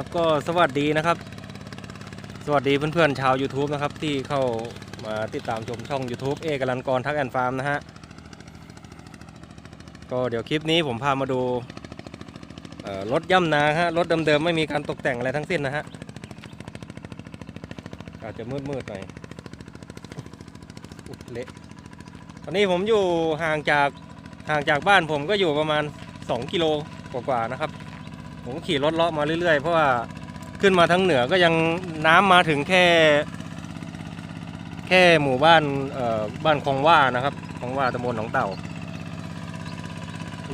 ครับก็สวัสดีนะครับ สวัสดีเพื่อนๆชาว YouTube นะครับ ที่เข้ามาติดตามชมช่อง YouTube เอกลันกรทักแอนฟาร์มนะฮะก็เดี๋ยวคลิปนี้ผมพามาดูรถย่ำนาฮะรถเดิมๆไม่มีการตกแต่งอะไรทั้งสิ้นนะฮะอาจจะมืดๆหน่อยอุ๊ยเละตอนนี้ผมอยู่ห่างจากห่างจากบ้านผมก็อยู่ประมาณ 2 กิโลกว่าๆนะครับ ผมขี่รถเลาะมาเรื่อยๆ เพราะว่าขึ้นมาทั้งเหนือก็ยังน้ำมาถึงแค่ แค่หมู่บ้านเอ่อบ้านคลองว่านะครับคลองว่าตำบลหนองเต่า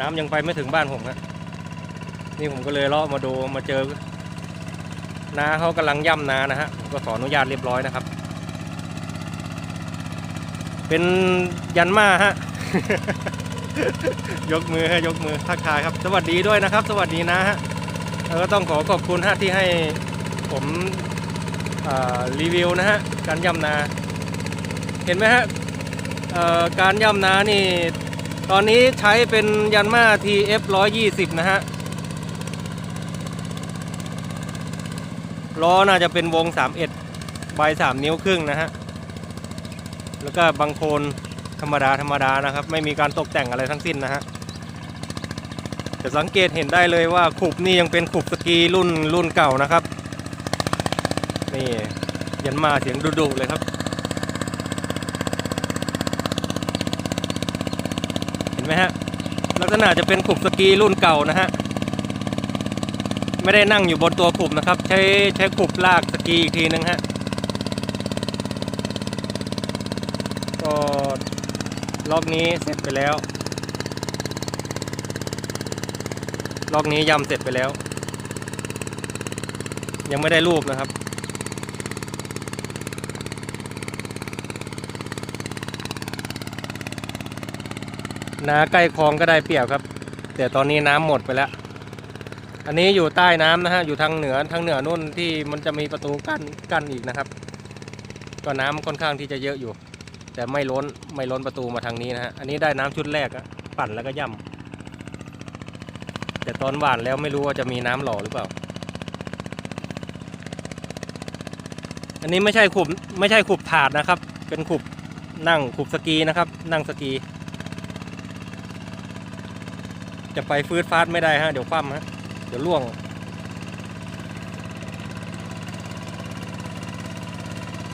น้ำยังไปไม่ถึงบ้านผมฮะนี่ผมก็เลยเลาะมาดูมาเจอนาเขากำลังย่ำนานะฮะผมก็ขออนุญาตเรียบร้อยนะครับ เป็นยันมาฮะยกมือให้ยกมือทักทายครับ สวัสดีด้วยนะครับ สวัสดีนะฮะ แล้วก็ต้องขอขอบคุณฮะที่ให้ผมรีวิวนะฮะการย่ำนา เห็นไหมฮะการย่ำนานี่ ตอนนี้ใช้เป็นยันมา TF 120 นะฮะล้อน่าจะเป็นวง 31 ใบ 3 นิ้วครึ่งนะฮะ แล้วก็บางโคนธรรมดาธรรมดานะครับ ไม่มีการตกแต่งอะไรทั้งสิ้นนะฮะ จะสังเกตเห็นได้เลยว่าขุบนี่ยังเป็นขุบสกีรุ่นรุ่นเก่านะครับ นี่ยันมาเสียงดุๆเลยครับ เห็นไหมฮะลักษณะจะเป็นขุบสกีรุ่นเก่านะฮะไม่ได้นั่งอยู่บนตัวขุบนะครับ ใช้ใช้ขุบลากสกีอีกทีนึงฮะก็ล็อกนี้เสร็จไปแล้ว ล็อกนี้ยำเสร็จไปแล้ว ยังไม่ได้รูปนะครับ นาใกล้คลองก็ได้เปรียบครับ แต่ตอนนี้น้ำหมดไปแล้ว อันนี้อยู่ใต้น้ำนะฮะ อยู่ทางเหนือทางเหนือนู่นที่มันจะมีประตูกั้นกั้นอีกนะครับ ก็น้ำค่อนข้างที่จะเยอะอยู่ แต่ไม่ล้นไม่ล้นประตูมาทางนี้นะฮะ อันนี้ได้น้ำชุดแรกอะปั่นแล้วก็ย่ำ แต่ตอนหวานแล้วไม่รู้ว่าจะมีน้ำหล่อหรือเปล่า อันนี้ไม่ใช่ขุบไม่ใช่ขุบถาดนะครับ เป็นขุบนั่งขุบสกีนะครับ นั่งสกี จะไปฟืดฟาดไม่ได้ฮะเดี๋ยวคว่ำฮะเดี๋ยวล่วง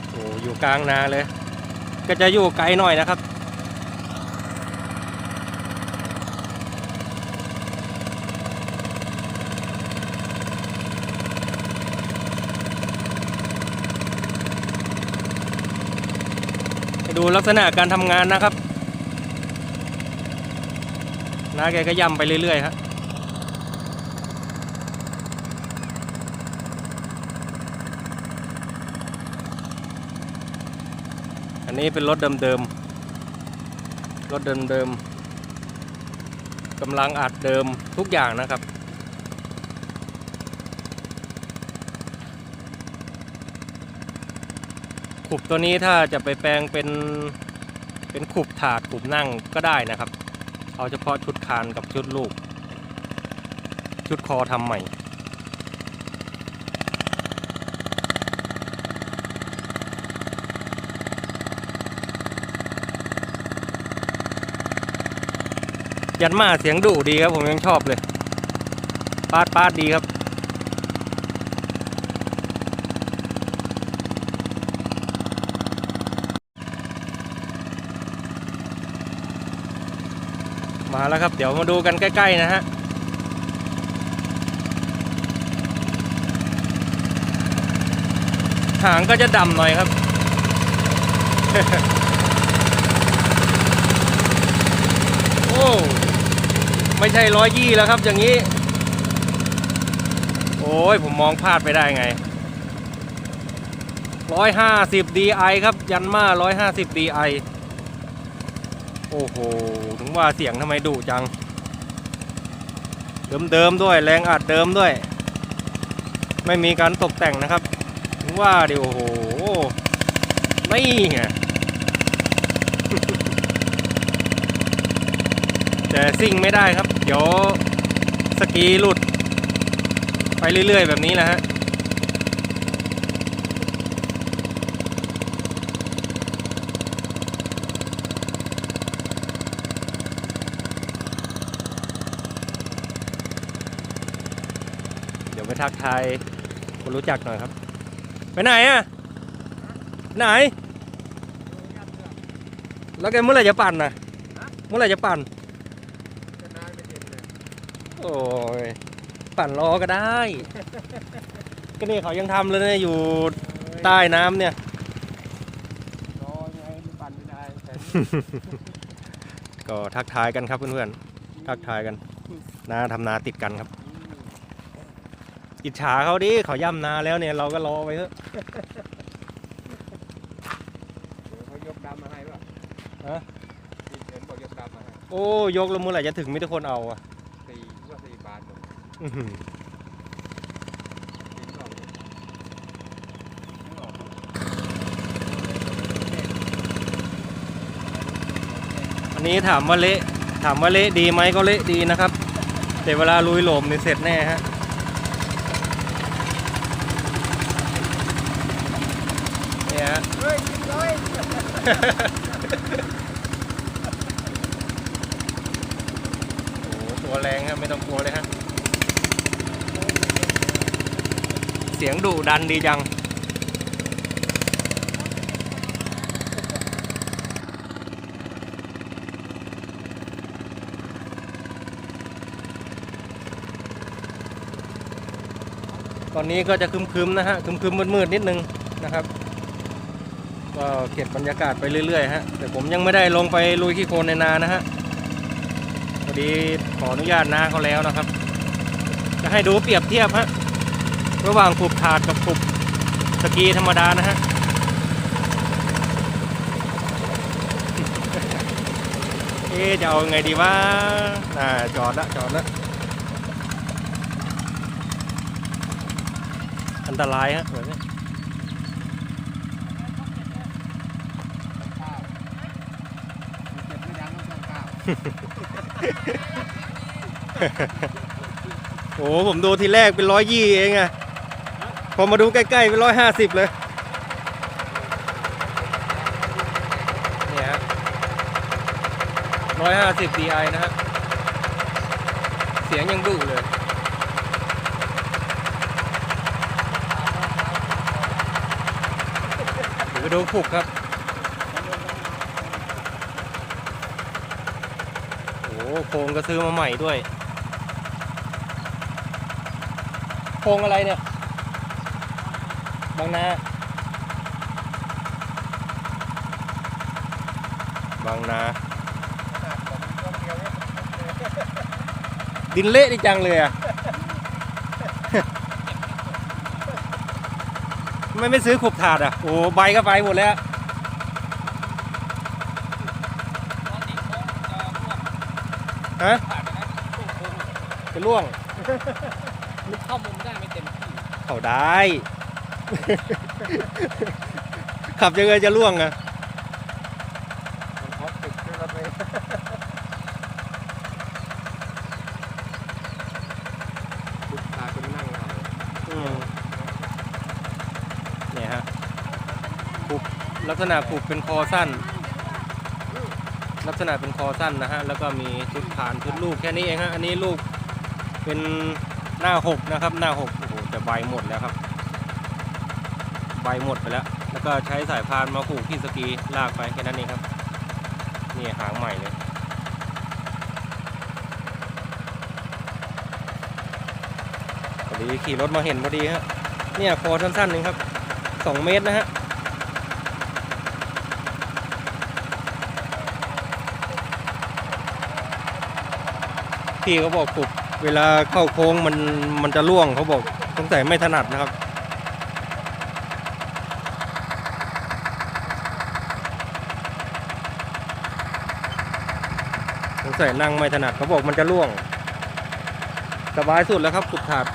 โอ้อยู่กลางนาเลย ก็จะอยู่ไกลหน่อยนะครับ ดูลักษณะการทำงานนะครับน้าแกก็ย่ำไปเรื่อยๆครับอันนี้เป็นรถเดิมๆ รถเดิมๆกำลังอัดเดิมทุกอย่างนะครับ ขุบตัวนี้ถ้าจะไปแปลงเป็นเป็นขุบถาดขุบนั่งก็ได้นะครับ เอาเฉพาะชุดคานกับชุดลูก ชุดคอทำใหม่ยันมาเสียงดุดีครับผมยังชอบเลย ปาดปาดดีครับ มาแล้วครับ เดี๋ยวมาดูกันใกล้ ๆ นะฮะหางก็จะดำหน่อยครับ โอ้ ไม่ใช่ร้อยยี่แล้วครับ อย่างนี้ โอ้ย ผมมองพลาดไปได้ไงร้อยห้าสิบ DI ครับ ยันมาร้อยห้าสิบ DI โอ้โห ถึงว่าเสียงทำไมดุจัง เดิมๆด้วย แรงอัดเดิมด้วย ไม่มีการตกแต่งนะครับ ถึงว่าดิโอ้โห นี่ไง แต่ซิ่งไม่ได้ครับ เดี๋ยวสกีหลุด ไปไปเรื่อยๆ แบบนี้แหละฮะ เดี๋ยวไป ทักทายคนรู้จักหน่อยครับ ไปไหนอะไหน แล้วแกเมื่อไหร่จะปั่นน่ะเมื่อไหร่จะปั่นโอ้ยปั่นรอก็ได้ ก็นี่เขายังทำเลยนะอยู่ใต้น้ำเนี่ยรอไงมันปั่นไม่ได้แต่ก็ทักทายกันครับเพื่อนๆทักทายกันนาทำนาติดกันครับ อิจฉาเขาดิเขาย่ำนาแล้วเนี่ยเราก็รอไปเถอะเดี๋ยวเขายกดำมาให้ป่ะฮะที่เห็นบอกยกดำมาให้ โอ้ยกแล้วเมื่อไหร่จะถึงมิตรคนเอาอะสี่ก็สี่บาทหมดอื้อหือกินสองไม่ออกอันนี้ถามว่าเละถามว่าเละดีไหมก็เละดีนะครับแต่เวลาลุยโหลมนี่เสร็จแน่ฮะ เนี่ยฮะ เฮ้ยกินเลย โอ้โหตัวแรงครับไม่ต้องกลัวเลยฮะ เสียงดุดันดีจัง ตอนนี้ก็จะคึมๆนะฮะคึมๆมืดๆนิดนึงนะครับ ก็เก็บบรรยากาศไปเรื่อยๆฮะแต่ผมยังไม่ได้ลงไปลุยขี้โคลนในนานะฮะพอดีขออนุญาตนาเขาแล้วนะครับ จะให้ดูเปรียบเทียบฮะระหว่างขุบถาดกับขุบสกีธรรมดานะฮะเอ๊จะเอาไงดีวะน่าจอดละจอดละอันตรายฮะแบบนี้ ข้าวเจ็บไม่ดังก็ต้องข้าว โอ้ผมดูทีแรกเป็นร้อยยี่เองอะพอมาดูใกล้ๆเป็นร้อยห้าสิบเลยเนี่ยร้อยห้าสิบ DI นะฮะเสียงยังดุเลยเดี๋ยวไปดูผูกครับ โอ้โครงก็ซื้อมาใหม่ด้วย โครงอะไรเนี่ย บางนา บางนา ดินเละดิจังเลยอะไม่ไม่ซื้อขบถาดอะ โอ้ใบก็ไปหมดแล้ว ฮะจะล่วงมันเข้ามุมได้ไม่เต็มที่เขาได้ ขับยังไงจะล่วงอะมันเขาติดขึ้นรถเมล์ลูกตาจะมานั่งเอาอืมเนี่ยฮะปุบลักษณะปุบเป็นคอสั้น ลักษณะเป็นคอสั้นนะฮะ แล้วก็มีชุดฐานชุดลูกแค่นี้เองฮะ อันนี้ลูกเป็นหน้าหกนะครับ หน้าหกโอ้โหแต่ใบหมดแล้วครับ ใบหมดไปแล้ว แล้วก็ใช้สายพานมาผูกที่สกีลากไปแค่นั้นเองครับ นี่หางใหม่เลยพอดีขี่รถมาเห็นพอดีฮะ เนี่ยคอสั้นๆนึงครับสองเมตรนะฮะ พี่เขาบอกปุบเวลาเข้าโค้งมันมันจะล่วงเขาบอกสงสัยไม่ถนัดนะครับ สงสัยนั่งไม่ถนัดเขาบอกมันจะล่วง สบายสุดแล้วครับขุบถาด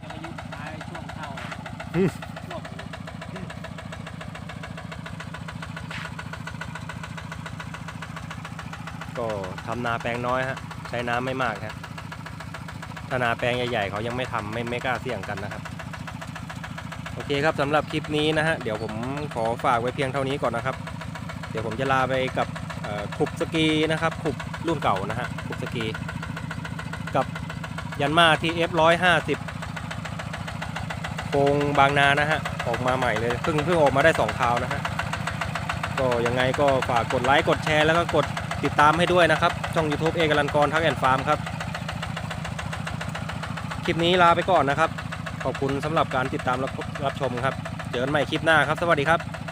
จะไปยุบท้ายช่วงเข้าอืม ช่วง ทำนาแปลงน้อยฮะใช้น้ำไม่มากฮะถ้านาแปลงใหญ่ๆเขายังไม่ทำไม่ไม่กล้าเสี่ยงกันนะครับ โอเคครับสำหรับคลิปนี้นะฮะเดี๋ยวผมขอฝากไว้เพียงเท่านี้ก่อนนะครับ เดี๋ยวผมจะลาไปกับขุบสกีนะครับขุบรุ่นเก่านะฮะขุบสกี กับยันมาที่ F150 โครงบางนานะฮะออกมาใหม่เลยเพิ่งเพิ่งออกมาได้สองคราวนะฮะก็ยังไงก็ฝากกดไลค์กดแชร์แล้วก็กด ติดตามให้ด้วยนะครับ ช่อง YouTube เอกลันกรทักแอนฟาร์มครับ คลิปนี้ลาไปก่อนนะครับ ขอบคุณสำหรับการติดตามรับรับชมครับ เจอกันใหม่คลิปหน้าครับ สวัสดีครับ